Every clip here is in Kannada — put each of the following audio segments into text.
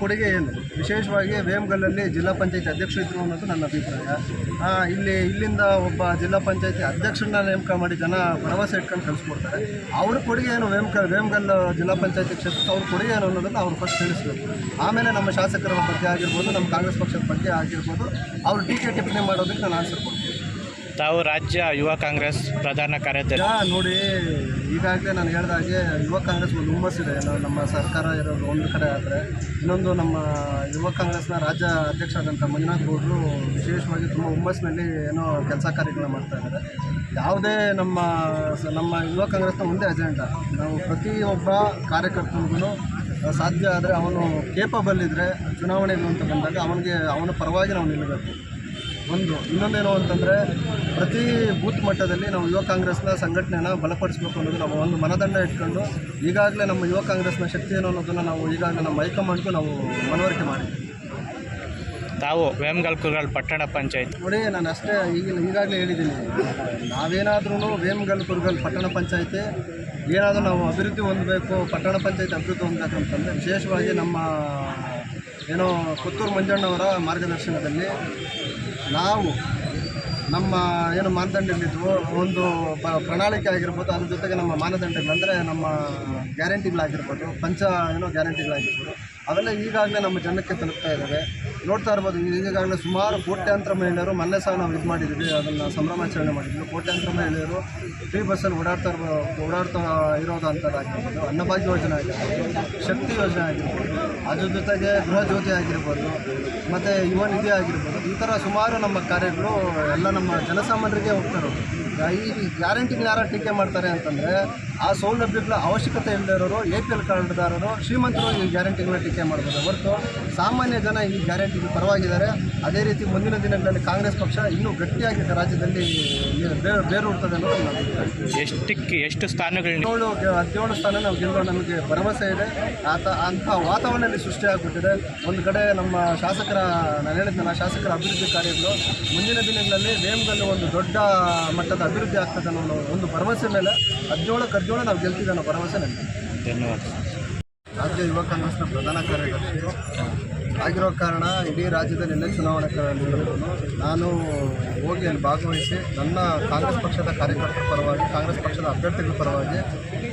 ಕೊಡುಗೆ ಏನು? ವಿಶೇಷವಾಗಿ ವೇಮಗಲ್ಲಲ್ಲಿ ಜಿಲ್ಲಾ ಪಂಚಾಯತಿ ಅಧ್ಯಕ್ಷರು ಇದ್ರು ಅನ್ನೋದು ನನ್ನ ಅಭಿಪ್ರಾಯ. ಇಲ್ಲಿ, ಇಲ್ಲಿಂದ ಒಬ್ಬ ಜಿಲ್ಲಾ ಪಂಚಾಯತಿ ಅಧ್ಯಕ್ಷರನ್ನ ನೇಮಕ ಮಾಡಿ ಜನ ಭರವಸೆ ಇಟ್ಕೊಂಡು ಕಳಿಸ್ಕೊಡ್ತಾರೆ. ಅವ್ರ ಕೊಡುಗೆ ಏನು? ವೇಮಕ, ವೇಮಗಲ್ ಜಿಲ್ಲಾ ಪಂಚಾಯತಿ ಕ್ಷೇತ್ರಕ್ಕೆ ಅವ್ರ ಕೊಡುಗೆ ಏನು ಅನ್ನೋದನ್ನು ಅವ್ರು ಫಸ್ಟ್ ತಿಳಿಸ್ಬೇಕು. ಆಮೇಲೆ ನಮ್ಮ ಶಾಸಕರ ಬಗ್ಗೆ ಆಗಿರ್ಬೋದು, ನಮ್ಮ ಕಾಂಗ್ರೆಸ್ ಪಕ್ಷದ ಬಗ್ಗೆ ಆಗಿರ್ಬೋದು, ಅವ್ರು ಟೀಕೆ ಟಿಪ್ಪಣಿ ಮಾಡೋದಕ್ಕೆ ನಾನು ಆನ್ಸರ್ ಕೊಡ್ತೀನಿ. ತಾವು ರಾಜ್ಯ ಯುವ ಕಾಂಗ್ರೆಸ್ ಪ್ರಧಾನ ಕಾರ್ಯದರ್ಶಿ. ನೋಡಿ, ಈಗಾಗಲೇ ನಾನು ಹೇಳ್ದಾಗೆ ಯುವ ಕಾಂಗ್ರೆಸ್ ಒಂದು ಹುಮ್ಮಸ್ಸಿದೆ ನಮ್ಮ ಸರ್ಕಾರ ಇರೋದು ಒಂದು ಕಡೆ ಆದರೆ, ಇನ್ನೊಂದು ನಮ್ಮ ಯುವ ಕಾಂಗ್ರೆಸ್ನ ರಾಜ್ಯ ಅಧ್ಯಕ್ಷರಾದಂಥ ಮಂಜುನಾಥ್ ಗೌಡರು ವಿಶೇಷವಾಗಿ ತುಂಬ ಹುಮ್ಮಸ್ಸಿನಲ್ಲಿ ಏನೋ ಕೆಲಸ ಕಾರ್ಯಗಳನ್ನ ಮಾಡ್ತಾ ಇದ್ದಾರೆ ಯಾವುದೇ ನಮ್ಮ ನಮ್ಮ ಯುವ ಕಾಂಗ್ರೆಸ್ನ ಒಂದೇ ಅಜೆಂಡಾ ನಾವು ಪ್ರತಿಯೊಬ್ಬ ಕಾರ್ಯಕರ್ತನಿಗೂ ಸಾಧ್ಯ ಆದರೆ ಅವನು ಕೇಪಬಲ್ ಇದ್ದರೆ ಚುನಾವಣೆಗಳು ಅಂತ ಬಂದಾಗ ಅವನಿಗೆ, ಅವನ ಪರವಾಗಿ ನಾವು ನಿಲ್ಲಬೇಕು. ಒಂದು ಇನ್ನೊಂದೇನು ಅಂತಂದರೆ ಪ್ರತಿ ಬೂತ್ ಮಟ್ಟದಲ್ಲಿ ನಾವು ಯುವ ಕಾಂಗ್ರೆಸ್ನ ಸಂಘಟನೆನ ಬಲಪಡಿಸಬೇಕು ಅನ್ನೋದು ನಾವು ಒಂದು ಮನದಂಡ ಇಟ್ಕೊಂಡು ಈಗಾಗಲೇ ನಮ್ಮ ಯುವ ಕಾಂಗ್ರೆಸ್ನ ಶಕ್ತಿ ಏನು ಅನ್ನೋದನ್ನು ನಾವು ಈಗಾಗಲೇ ನಮ್ಮ ಹೈಕಮಾಂಡ್ಗೂ ನಾವು ಮನವರಿಕೆ ಮಾಡಿದ್ವಿ. ತಾವು ವೇಮಗಲ್ಕುಗಳ ಪಟ್ಟಣ ಪಂಚಾಯತ್. ನೋಡಿ ನಾನು ಅಷ್ಟೇ ಈಗ ಈಗಾಗಲೇ ಹೇಳಿದ್ದೀನಿ. ನಾವೇನಾದ್ರೂ ವೇಮಗಲ್ಕುರ್ಗಲ್ ಪಟ್ಟಣ ಪಂಚಾಯತಿ ಏನಾದರೂ ನಾವು ಅಭಿವೃದ್ಧಿ ಹೊಂದಬೇಕು ಪಟ್ಟಣ ಪಂಚಾಯತಿ ಅಭಿವೃದ್ಧಿ ಹೊಂದಬೇಕು ಅಂತಂದರೆ ವಿಶೇಷವಾಗಿ ನಮ್ಮ ಏನೋ ಪುತ್ತೂರು ಮಂಜಣ್ಣವರ ಮಾರ್ಗದರ್ಶನದಲ್ಲಿ ನಾವು ನಮ್ಮ ಏನು ಮಾನದಂಡಗಳಿದ್ವು, ಒಂದು ಪ್ರಣಾಳಿಕೆ ಆಗಿರ್ಬೋದು, ಅದ್ರ ಜೊತೆಗೆ ನಮ್ಮ ಮಾನದಂಡಗಳು ಅಂದರೆ ನಮ್ಮ ಗ್ಯಾರಂಟಿಗಳಾಗಿರ್ಬೋದು, ಪಂಚ ಏನೋ ಗ್ಯಾರಂಟಿಗಳಾಗಿರ್ಬೋದು. ಅವೆಲ್ಲ ಈಗಾಗಲೇ ನಮ್ಮ ಜನಕ್ಕೆ ತಲುಪ್ತಾ ಇದ್ದಾವೆ ನೋಡ್ತಾ ಇರ್ಬೋದು ಈಗಾಗಲೇ ಸುಮಾರು ಕೋಟ್ಯಾಂತರ ಮಹಿಳೆಯರು ಮೊನ್ನೆ ಸಹ ನಾವು ಇದು ಮಾಡಿದ್ವಿ, ಅದನ್ನು ಸಂಭ್ರಮಾಚರಣೆ ಮಾಡಿದ್ವಿ. ಕೋಟ್ಯಾಂತರ ಮಹಿಳೆಯರು ಫ್ರೀ ಬಸ್ಸಲ್ಲಿ ಓಡಾಡ್ತಾ ಇರೋ ಓಡಾಡ್ತಾ ಇರೋದು ಅಂಥದ್ದಾಗಿರ್ಬೋದು ಅನ್ನಭಾಗ್ಯ ಯೋಜನೆ ಆಗಿರ್ಬೋದು, ಶಕ್ತಿ ಯೋಜನೆ ಆಗಿರ್ಬೋದು, ಅದ್ರ ಜೊತೆಗೆ ಗೃಹ ಜ್ಯೋತಿ ಆಗಿರ್ಬೋದು, ಮತ್ತು ಯುವ ನಿಧಿ ಆಗಿರ್ಬೋದು, ಈ ಥರ ಸುಮಾರು ನಮ್ಮ ಕಾರ್ಯಗಳು ಎಲ್ಲ ನಮ್ಮ ಜನಸಾಮಾನ್ಯರಿಗೆ ಹೋಗ್ತಾ ಇರೋದು. ಈ ಗ್ಯಾರಂಟಿಗಳು ಯಾರು ಟೀಕೆ ಮಾಡ್ತಾರೆ ಅಂತಂದರೆ ಆ ಸೌಲಭ್ಯಗಳ ಅವಶ್ಯಕತೆ ಇಲ್ಲದೆ ಇರೋರು ಎ ಪಿ ಎಲ್ ಕಾರ್ಡ್ದಾರರು ಶ್ರೀಮಂತರು ಈ ಗ್ಯಾರಂಟಿಗಳ ಟೀಕೆ ಮಾಡ್ಬೋದು. ಹೊರತು ಸಾಮಾನ್ಯ ಜನ ಈ ಗ್ಯಾರಂಟಿಗೆ ಪರವಾಗಿದ್ದಾರೆ. ಅದೇ ರೀತಿ ಮುಂದಿನ ದಿನಗಳಲ್ಲಿ ಕಾಂಗ್ರೆಸ್ ಪಕ್ಷ ಇನ್ನೂ ಗಟ್ಟಿಯಾಗಿ ರಾಜ್ಯದಲ್ಲಿ ಬೇರು ಬೇರೂಡ್ತದೆ ಅನ್ನೋದು ಎಷ್ಟಕ್ಕೆ ಎಷ್ಟು ಸ್ಥಾನಗಳು ಏಳು ಹದಿನೇಳು ಸ್ಥಾನ ನಾವು ಗೆಲ್ಲೋ ನಮಗೆ ಭರವಸೆ ಇದೆ. ಆತ ಅಂಥ ವಾತಾವರಣದಲ್ಲಿ ಸೃಷ್ಟಿಯಾಗ್ಬಿಟ್ಟಿದೆ ಒಂದು ಕಡೆ ನಮ್ಮ ಶಾಸಕರ ನಾನು ಹೇಳಿದ್ನಲ್ಲ ಶಾಸಕರ ಅಭಿವೃದ್ಧಿ ಕಾರ್ಯಗಳು ಮುಂದಿನ ದಿನಗಳಲ್ಲಿ ನೇಮದಲ್ಲಿ ಒಂದು ದೊಡ್ಡ ಮಟ್ಟದ ಅಭಿವೃದ್ಧಿ ಆಗ್ತದೆ ಅನ್ನೋ ಒಂದು ಭರವಸೆ ಮೇಲೆ ಹದಿನೇಳಕ್ಕೆ ಹದಿನೇಳು ನಾವು ಗೆಲ್ತೀವಿ ಅನ್ನೋ ಭರವಸೆ ನನಗೆ ಧನ್ಯವಾದ ರಾಜ್ಯ ಯುವ ಕಾಂಗ್ರೆಸ್ನ ಪ್ರಧಾನ ಕಾರ್ಯದರ್ಶಿ ಆಗಿರೋ ಕಾರಣ ಇಡೀ ರಾಜ್ಯದಲ್ಲಿ ಎಲ್ಲ ಚುನಾವಣೆ ನಾನು ಹೋಗಿ ಅಲ್ಲಿ ಭಾಗವಹಿಸಿ ನನ್ನ ಕಾಂಗ್ರೆಸ್ ಪಕ್ಷದ ಕಾರ್ಯಕರ್ತರ ಪರವಾಗಿ ಕಾಂಗ್ರೆಸ್ ಪಕ್ಷದ ಅಭ್ಯರ್ಥಿಗಳ ಪರವಾಗಿ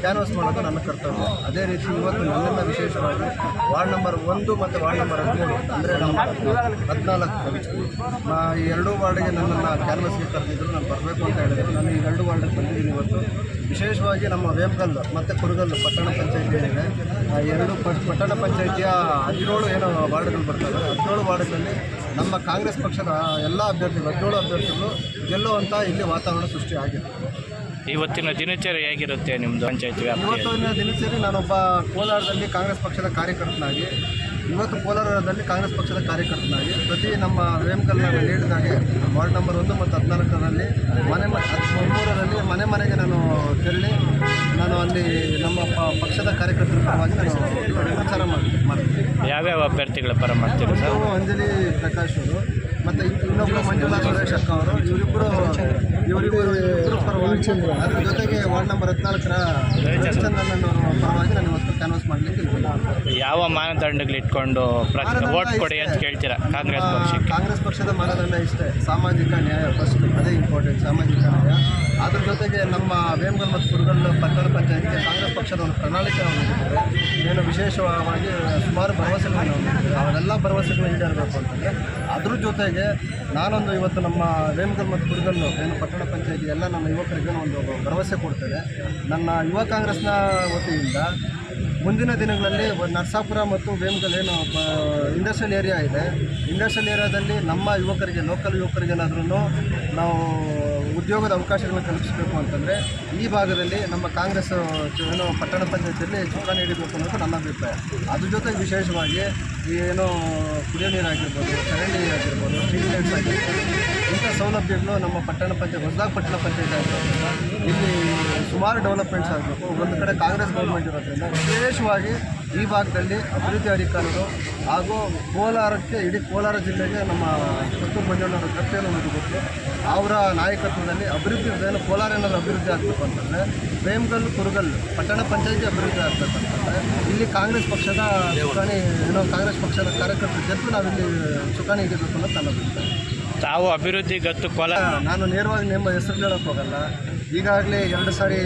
ಕ್ಯಾನ್ವಾಸ್ ಮಾಡೋದು ನನ್ನ ಕರ್ತವ್ಯ. ಅದೇ ರೀತಿ ಇವತ್ತು ನನ್ನಿಂದ ವಿಶೇಷವಾಗಿ ವಾರ್ಡ್ ನಂಬರ್ ಒಂದು ಮತ್ತು ವಾರ್ಡ್ ನಂಬರ್ ಹದಿನೇಳು ಅಂದರೆ ನಮ್ಮ ಹದಿನಾಲ್ಕು ಎರಡು ಈ ಎರಡೂ ವಾರ್ಡ್ಗೆ ನನ್ನನ್ನು ಕ್ಯಾನ್ವಾಸ್ಗೆ ಕರೆದಿದ್ದರು ನಾನು ಬರಬೇಕು ಅಂತ ಹೇಳಿದ್ರು. ನಾನು ಈ ಎರಡು ವಾರ್ಡ್ಗೆ ಬಂದಿದ್ದೀನಿ. ಇವತ್ತು ವಿಶೇಷವಾಗಿ ನಮ್ಮ ವೇಮಗಲ್ಲು ಮತ್ತು ಕುರುಗಲ್ಲು ಪಟ್ಟಣ ಪಂಚಾಯತಿ ಏನಿದೆ ಆ ಎರಡು ಪಟ್ಟಣ ಪಂಚಾಯಿತಿಯ ಹದಿನೇಳು ಏನು ವಾರ್ಡ್ಗಳು ಬರ್ತವೆ. ಹದಿನೇಳು ವಾರ್ಡ್ಗಳಲ್ಲಿ ನಮ್ಮ ಕಾಂಗ್ರೆಸ್ ಪಕ್ಷದ ಎಲ್ಲ ಅಭ್ಯರ್ಥಿಗಳು ಹದಿನೇಳು ಅಭ್ಯರ್ಥಿಗಳು ಗೆಲ್ಲುವಂಥ ಇಲ್ಲಿ ವಾತಾವರಣ ಸೃಷ್ಟಿ ಆಗಿದೆ. ಇವತ್ತಿನ ದಿನಚರಿ ಹೇಗಿರುತ್ತೆ ನಿಮ್ಮದು ಪಂಚಾಯತ್ ಇವತ್ತಿನ ದಿನಚರಿ ನಾನೊಬ್ಬ ಕೋಲಾರದಲ್ಲಿ ಕಾಂಗ್ರೆಸ್ ಪಕ್ಷದ ಕಾರ್ಯಕರ್ತನಾಗಿ ಇವತ್ತು ಕೋಲಾರದಲ್ಲಿ ಕಾಂಗ್ರೆಸ್ ಪಕ್ಷದ ಕಾರ್ಯಕರ್ತನಾಗಿ ಪ್ರತಿ ನಮ್ಮ ವೇಮಕಲ್ನಲ್ಲಿ ನಾನು ಹೇಳಿದಾಗೆ ವಾರ್ಡ್ ನಂಬರ್ ಒಂದು ಮತ್ತು ಹದಿನಾಲ್ಕರಲ್ಲಿ ಮನೆ ಮೂರರಲ್ಲಿ ಮನೆ ಮನೆಗೆ ನಾನು ತೆರಳಿ ನಾನು ಅಲ್ಲಿ ನಮ್ಮ ಪಕ್ಷದ ಕಾರ್ಯಕರ್ತರ ಪರವಾಗಿ ನಾನು ಪ್ರಚಾರ ಮಾಡಿ ಯಾವ್ಯಾವ ಅಭ್ಯರ್ಥಿಗಳ ಪರ ಮಾಡ್ತೀರಾ ಸರ್? ಒಂದು ಅಂಜಲಿ ಪ್ರಕಾಶ್ ಅವರು ಮತ್ತು ಇನ್ನೊಬ್ಬರು ಮಂಜುಳಾ ಸುರೇಶ್ ಅಕ್ಕ ಅವರು ಇವರಿಬ್ಬರು ಇವರಿಬ್ಬರು ಇಬ್ಬರು ಪರವಾಗಿ ಅದ್ರ ಜೊತೆಗೆ ವಾರ್ಡ್ ನಂಬರ್ ಹದಿನಾಲ್ಕರ ರವಿಚಂದ್ರನ್ ಪರವಾಗಿ ನಾನು ಇವತ್ತು ಕ್ಯಾನ್ವಾಸ್ ಮಾಡಲಿಕ್ಕೆ ಯಾವ ಮಾನದಂಡಗಳು ಇಟ್ಕೊಂಡು ವೋಟ್ ಕೊಡಿ ಅಂತ ಕೇಳ್ತೀರಾ ಕಾಂಗ್ರೆಸ್ ಪಕ್ಷ ಕಾಂಗ್ರೆಸ್ ಪಕ್ಷದ ಮಾನದಂಡ ಇಷ್ಟೇ. ಸಾಮಾಜಿಕ ನ್ಯಾಯ ಫಸ್ಟ್ ಅದೇ ಇಂಪಾರ್ಟೆಂಟ್ ಸಾಮಾಜಿಕ ನ್ಯಾಯ. ಅದ್ರ ಜೊತೆಗೆ ನಮ್ಮ ವೇಮಗಲ್ ಮತ್ತು ಕುರುಗಲ್ ಪಟ್ಟಣ ಪಂಚಾಯತ್ಗೆ ಕಾಂಗ್ರೆಸ್ ಪಕ್ಷದ ಒಂದು ಪ್ರಣಾಳಿಕೆ ಹೊಂದಿದ್ದಾರೆ ಏನು ವಿಶೇಷವಾಗಿ ಸುಮಾರು ಭರವಸೆಗಳನ್ನು ಹೊಂದಿದ್ದಾರೆ ಅವರೆಲ್ಲ ಭರವಸೆಗಳು ಈಡೇರಬೇಕು ಅಂತಂದರೆ ಅದ್ರ ಜೊತೆಗೆ ನಾನೊಂದು ಇವತ್ತು ನಮ್ಮ ವೇಮಗಲ್ ಮತ್ತು ಕುರುಗಲ್ಲು ಏನು ಪಟ್ಟಣ ಪಂಚಾಯತಿ ಎಲ್ಲ ನಮ್ಮ ಯುವಕರಿಗೆ ಒಂದು ಭರವಸೆ ಕೊಡ್ತೇನೆ ನನ್ನ ಯುವ ಕಾಂಗ್ರೆಸ್ನ ವತಿಯಿಂದ ಮುಂದಿನ ದಿನಗಳಲ್ಲಿ ನರಸಾಪುರ ಮತ್ತು ವೇಮಗಲ್ ಏನು ಇಂಡಸ್ಟ್ರಿಯಲ್ ಏರಿಯಾ ಇದೆ. ಇಂಡಸ್ಟ್ರಿಯಲ್ ಏರಿಯಾದಲ್ಲಿ ನಮ್ಮ ಯುವಕರಿಗೆ ಲೋಕಲ್ ಯುವಕರಿಗೇನಾದ್ರೂ ನಾವು ಉದ್ಯೋಗದ ಅವಕಾಶಗಳನ್ನು ಕಲ್ಪಿಸಬೇಕು ಅಂತಂದರೆ ಈ ಭಾಗದಲ್ಲಿ ನಮ್ಮ ಕಾಂಗ್ರೆಸ್, ಏನು ಪಟ್ಟಣ ಪಂಚಾಯತಿಯಲ್ಲಿ ಚುನಾವಣೆ ನೀಡಬೇಕು ಅನ್ನೋದು ನನ್ನ ಅಭಿಪ್ರಾಯ. ಅದ್ರ ಜೊತೆಗೆ ವಿಶೇಷವಾಗಿ ಏನು ಕುಡಿಯೋ ನೀರಾಗಿರ್ಬೋದು, ಚರಂಡಿ ಆಗಿರ್ಬೋದು, ಸ್ಟ್ರೀಟ್ ಲೈಟ್ಸ್ ಆಗಿರ್ಬೋದು ಇಂಥ ಸೌಲಭ್ಯಗಳು ನಮ್ಮ ಪಟ್ಟಣ ಪಂಚಾಯತ್, ಹೊಸದಾಗಿ ಪಟ್ಟಣ ಪಂಚಾಯತ್ ಆಗಿರೋದ್ರಿಂದ ಇಲ್ಲಿ ಸುಮಾರು ಡೆವಲಪ್ಮೆಂಟ್ಸ್ ಆಗಬೇಕು ಒಂದು ಕಡೆ ಕಾಂಗ್ರೆಸ್ ಗೌರ್ಮೆಂಟ್ ಇರೋದ್ರಿಂದ ವಿಶೇಷವಾಗಿ ಈ ಭಾಗದಲ್ಲಿ ಅಭಿವೃದ್ಧಿ ಅಧಿಕಾರಿಗಳು ಹಾಗೂ ಕೋಲಾರಕ್ಕೆ, ಇಡೀ ಕೋಲಾರ ಜಿಲ್ಲೆಗೆ ನಮ್ಮ ಕೊತ್ತೂರು ಮಂಜಣ್ಣವರ ಕಟ್ಟೆಯನ್ನು ಮುಗಿಬಿಟ್ಟು ಅವರ ನಾಯಕತ್ವದಲ್ಲಿ ಅಭಿವೃದ್ಧಿ ಏನು ಕೋಲಾರ ಏನಾದ್ರು ಅಭಿವೃದ್ಧಿ ಆಗಬೇಕು ಅಂತಂದರೆ ಪ್ರೇಮ್ಗಲ್ಲು ಕುರುಗಲ್, ಪಟ್ಟಣ ಪಂಚಾಯತಿ ಅಭಿವೃದ್ಧಿ ಆಗಬೇಕಂತಂದರೆ ಇಲ್ಲಿ ಕಾಂಗ್ರೆಸ್ ಪಕ್ಷದ ಚುಕಾಣಿ ಏನೋ ಕಾಂಗ್ರೆಸ್ ಪಕ್ಷದ ಕಾರ್ಯಕರ್ತರು ಜೊತೆ ನಾವಿಲ್ಲಿ ಚುಕಾಣಿ ಹಿಡಿಬೇಕು ಅನ್ನೋದು ನನ್ನ ಅಭಿಪ್ರಾಯ. ತಾವು ಅಭಿವೃದ್ಧಿ ಗತ್ತು ಕೊಲ ನಾನು ನೇರವಾಗಿ ನಿಮ್ಮ ಹೆಸರು ಹೇಳೋಕ್ಕೋಗಲ್ಲ ಈಗಾಗಲೇ ಎರಡು ಸಾರಿ